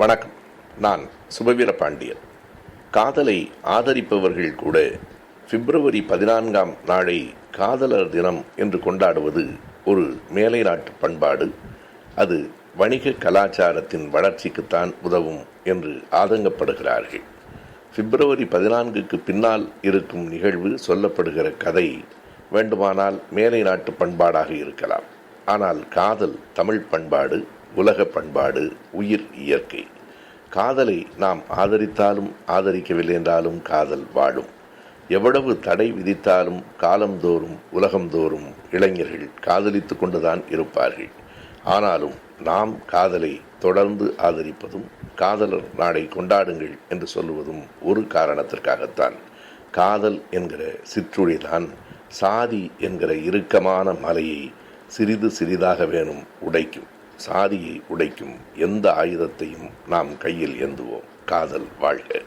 வணக்கம். நான் சுபவீர பாண்டியன். காதலை ஆதரிப்பவர்கள் கூட பிப்ரவரி பதினான்காம் நாளை காதலர் தினம் என்று கொண்டாடுவது ஒரு மேலை நாட்டு பண்பாடு. அது வணிக கலாச்சாரத்தின் வளர்ச்சிக்குத்தான் உதவும் என்று ஆதங்கப்படுகிறார்கள். பிப்ரவரி பதினான்குக்கு பின்னால் இருக்கும் நிகழ்வு சொல்லப்படுகிற கதை வேண்டுமானால் மேலை நாட்டு பண்பாடாக இருக்கலாம். ஆனால் காதல் தமிழ் பண்பாடு. உலக பண்பாடு உயிர் இயற்கை. காதலை நாம் ஆதரித்தாலும் ஆதரிக்கவில்லை என்றாலும் காதல் வாழும் எவ்வளவு தடை விதித்தாலும் காலந்தோறும் உலகந்தோறும் இளைஞர்கள் காதலித்து கொண்டுதான் இருப்பார்கள். ஆனாலும் நாம் காதலை தொடர்ந்து ஆதரிப்பதும் காதலர் நாளை கொண்டாடுங்கள் என்று சொல்லுவதும் ஒரு காரணத்திற்காகத்தான். காதல் என்கிற சிற்றுழிதான் சாதி என்கிற இறுக்கமான மலையை சிறிது சிறிதாக வேணும் உடைக்கும். சாதியை உடைக்கும் எந்த ஆயுதத்தையும் நாம் கையில் ஏந்துவோம். காதல் வாழ்க.